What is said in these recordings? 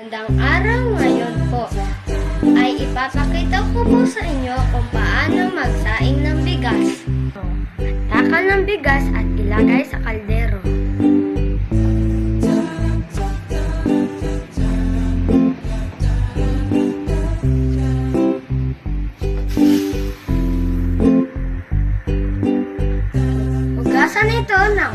Magandang araw ngayon po ay ipapakita ko po sa inyo kung paano magsaing ng bigas. Takal ng bigas at ilagay sa kaldero. Hugasan ito ng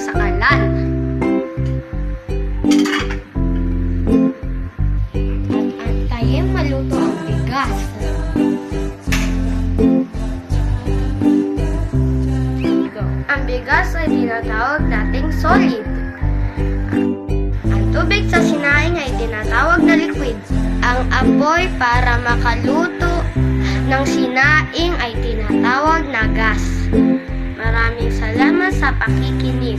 Sa kalan. At antayin maluto ang bigas. Ang bigas ay tinatawag nating solid. Ang tubig sa sinaing ay tinatawag na liquid. Ang apoy para makaluto ng sinaing ay tinatawag na gas. Maraming salamat sa pakikinig.